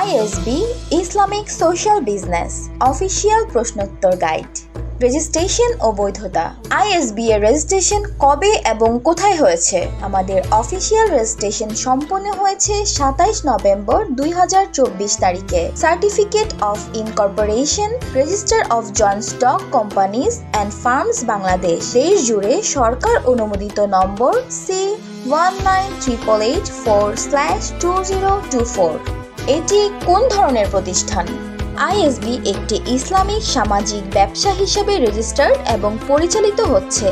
ISB Islamic social business, official প্রশ্নোত্তর guide. Registration ও বৈধতা। আইএসবি এর রেজিস্ট্রেশন কবে এবং কোথায় হয়েছে? আমাদের অফিসিয়াল রেজিস্ট্রেশন সম্পন্ন হয়েছে সাতাইশ নভেম্বর দুই হাজার চব্বিশ তারিখে। Certificate of incorporation, register of joint stock companies and firms Bangladesh. দেশ জুড়ে সরকার অনুমোদিত number C one nine triple eight four slash two zero two four. এটি কোন ধরনের প্রতিষ্ঠান? আইএসবি একটি ইসলামিক সামাজিক ব্যবসা হিসেবে রেজিস্টার্ড এবং পরিচালিত হচ্ছে।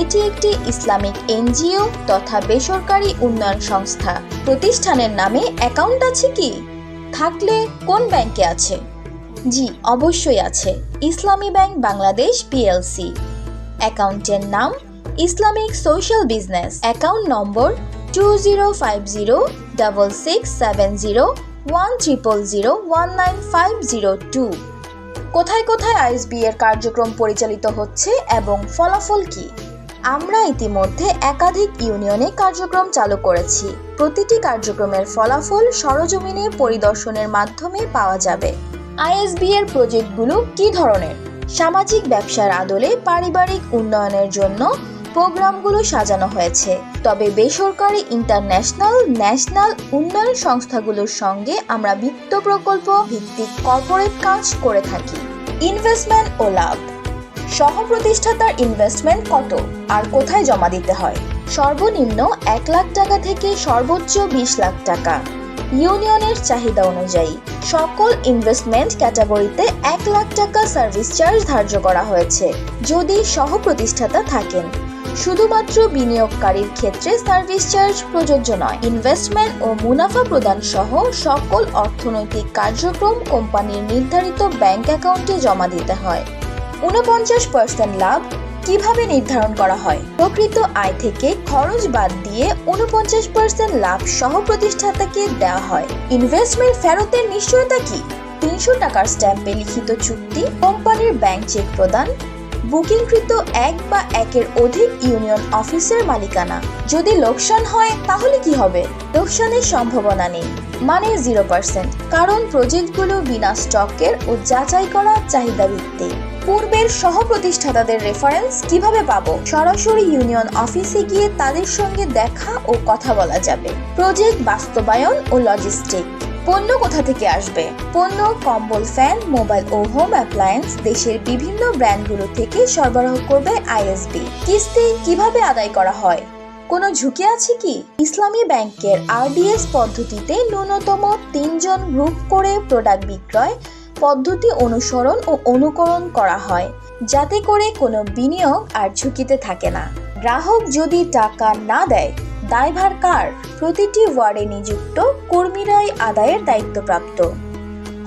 এটি একটি ইসলামিক এনজিও তথা বেসরকারি উন্নয়ন সংস্থা। প্রতিষ্ঠানের নামে অ্যাকাউন্ট আছে কি? থাকলে কোন ব্যাংকে আছে? জি, অবশ্যই আছে। ইসলামী ব্যাংক বাংলাদেশ পিএলসি। অ্যাকাউন্টের নাম Islamic social business. Account number two zero five zero double six seven zero one triple zero one nine five zero two কোথায় কোথায় আইএসবি এর কার্যক্রম পরিচালিত হচ্ছে এবং ফলাফল কি? আমরা ইতিমধ্যে একাধিক ইউনিয়নে কার্যক্রম চালু করেছি। প্রতিটি কার্যক্রমের ফলাফল সরজমিনে পরিদর্শনের মাধ্যমে পাওয়া যাবে। আইএসবি এর প্রজেক্টগুলো কি ধরনের? সামাজিক ব্যবসার আদলে পারিবারিক উন্নয়নের জন্য প্রোগ্রামগুলো সাজানো হয়েছে। তবে বেসরকারি ইন্টারন্যাশনাল, ন্যাশনাল উন্নয়ন সংস্থাগুলোর সঙ্গে আমরা বিত্ত প্রকল্প ভিত্তিক কর্পোরেট কাজ করে থাকি। ইনভেস্টমেন্ট ও লাভ। সহ প্রতিষ্ঠাতার ইনভেস্টমেন্ট কত? আর কোথায় জমা দিতে হয়? সর্বনিম্ন এক লাখ টাকা থেকে সর্বোচ্চ বিশ লাখ টাকা। ইউনিয়নের চাহিদা অনুযায়ী, সকল ইনভেস্টমেন্ট ক্যাটাগরিতে এক লাখ টাকা সার্ভিস চার্জ ধার্য করা হয়েছে। যদি সহ প্রতিষ্ঠাতা থাকেন শুধুমাত্র বিনিয়োগকারীর ক্ষেত্রে সার্ভিস চার্জ প্রযোজ্য নয়। ইনভেস্টমেন্ট ও মুনাফা প্রদান সহ সকল অর্থনৈতিক কার্যক্রম কোম্পানির নির্ধারিত ব্যাংক অ্যাকাউন্টে জমা দিতে হয়। উনপঞ্চাশ পার্সেন্ট লাভ কীভাবে নির্ধারণ করা হয়? প্রকৃত আয় থেকে খরচ বাদ দিয়ে উনপঞ্চাশ পার্সেন্ট লাভ সহ প্রতিষ্ঠাতাকে দেওয়া হয়। ইনভেস্টমেন্ট ফেরতের নিশ্চয়তা কি? তিনশো টাকার স্ট্যাম্পে লিখিত চুক্তি, কোম্পানির ব্যাংক চেক প্রদান বুকিংকৃত এক বা একের অধিক ইউনিয়ন অফিসের মালিকানা। যদি লোকসান হয়, তাহলে কি হবে? লোকসানের সম্ভাবনা নেই। মানে জিরো পার্সেন্ট। কারণ প্রজেক্টগুলো বিনা স্টকের ও যাচাই করা চাহিদা ভিত্তিক পূর্বের সহ প্রতিষ্ঠাতাদের রেফারেন্স কীভাবে পাবো? সরাসরি ইউনিয়ন অফিসে গিয়ে তাদের সঙ্গে দেখা ও কথা বলা যাবে। প্রজেক্ট বাস্তবায়ন ও লজিস্টিক পণ্য কোথা থেকে আসবে? পণ্য, কম্বল, ফ্যান, মোবাইল ও হোম অ্যাপ্লায়েন্স দেশের বিভিন্ন ব্র্যান্ডগুলো থেকে সরবরাহ করবে আইএসবি। কিস্তি কীভাবে আদায় করা হয়? কোনো ঝুঁকি আছে কি? ইসলামী ব্যাংকের আরডিএস পদ্ধতিতে ন্যূনতম তিনজন গ্রুপ করে প্রোডাক্ট বিক্রয় পদ্ধতি অনুসরণ ও অনুকরণ করা হয়, যাতে করে কোনো বিনিয়োগ আর ঝুঁকিতে থাকে না। গ্রাহক যদি টাকা না দেয় দায়ভার কার? প্রতিটি ওয়ার্ডে নিযুক্ত কর্মীরাই আদায়ের দায়িত্বপ্রাপ্ত।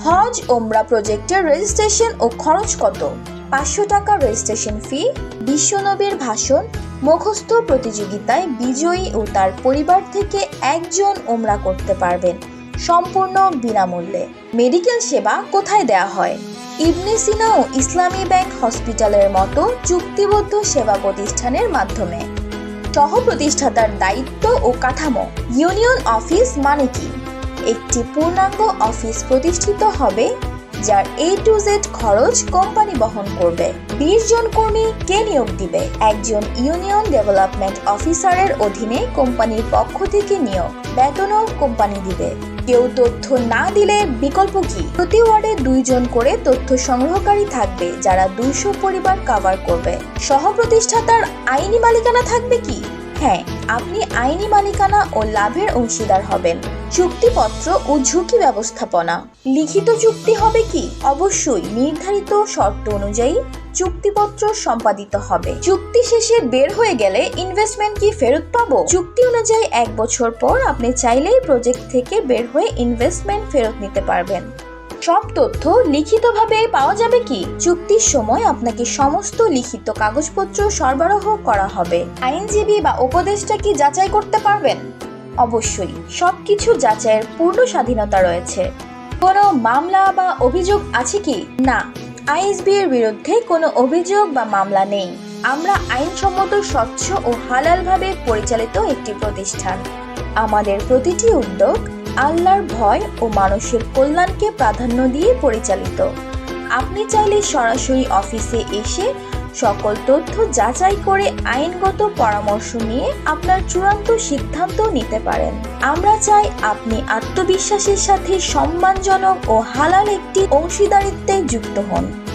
হজ ওমরা প্রজেক্টের রেজিস্ট্রেশন ও খরচ কত? পাঁচশো টাকা রেজিস্ট্রেশন ফি, বিশ্বনবীর ভাষণ, মুখস্থ প্রতিযোগিতায় বিজয়ী ও তার পরিবার থেকে একজন ওমরা করতে পারবেন, সম্পূর্ণ বিনামূল্যে। মেডিকেল সেবা কোথায় দেয়া হয়? ইবনে সিনা ও ইসলামী ব্যাংক হসপিটালের মতো চুক্তিবদ্ধ সেবা প্রতিষ্ঠানের মাধ্যমে। সহ প্রতিষ্ঠাতার দায়িত্ব ও কাঠামো। ইউনিয়ন অফিস মানে কি? একটি পূর্ণাঙ্গ অফিস প্রতিষ্ঠিত হবে, যার এ টু জেড খরচ কোম্পানি বহন করবে। বিশ জন কর্মী কে নিয়োগ দিবে? একজন ইউনিয়ন ডেভেলপমেন্ট অফিসারের অধীনে কোম্পানির পক্ষ থেকে নিয়োগ। বেতনও কোম্পানি দিবে। কেউ তথ্য না দিলে বিকল্প কি? প্রতি ওয়ার্ডে দুইজন করে তথ্য সংগ্রহকারী থাকবে যারা দুইশো পরিবার কভার করবে। সহ প্রতিষ্ঠাতার আইনি মালিকানা থাকবে কি? হ্যাঁ আপনি আইনি মালিকানা ও লাভের অংশীদার হবেন। চুক্তিপত্র ও ঝুঁকি ব্যবস্থাপনা। লিখিত চুক্তি হবে কি? অবশ্যই নির্ধারিত শর্ত অনুযায়ী চুক্তিপত্র সম্পাদিত হবে। চুক্তি শেষে বের হয়ে গেলে ইনভেস্টমেন্ট কি ফেরত পাবো? চুক্তি অনুযায়ী এক বছর পর আপনি চাইলেই প্রজেক্ট থেকে বের হয়ে ইনভেস্টমেন্ট ফেরত নিতে পারবেন। সব তথ্য লিখিতভাবে পাওয়া যাবে কি? চুক্তির সময় আপনাকে সমস্ত লিখিত কাগজপত্র সরবরাহ করা হবে। আইনজীবী বা উপদেষ্টা কি যাচাই করতে পারবেন? অবশ্যই, সবকিছু যাচাইয়ের পূর্ণ স্বাধীনতা রয়েছে। কোনো মামলা বা অভিযোগ আছে কি? না আইএসবি এর বিরুদ্ধে কোনো অভিযোগ বা মামলা নেই। আমরা আইনসম্মত, স্বচ্ছ ও হালালভাবে পরিচালিত একটি প্রতিষ্ঠান। আমাদের প্রতিটি উদ্যোগ আল্লাহর ভয় ও মানুষের কল্যাণকে প্রাধান্য দিয়ে পরিচালিত। আপনি চাইলে সরাসরি অফিসে এসে সকল তথ্য যাচাই করে আইনগত পরামর্শ নিয়ে আপনার চূড়ান্ত সিদ্ধান্ত নিতে পারেন। আমরা চাই আপনি আত্মবিশ্বাসের সাথে সম্মানজনক ও হালাল একটি অংশীদারিত্বে যুক্ত হন।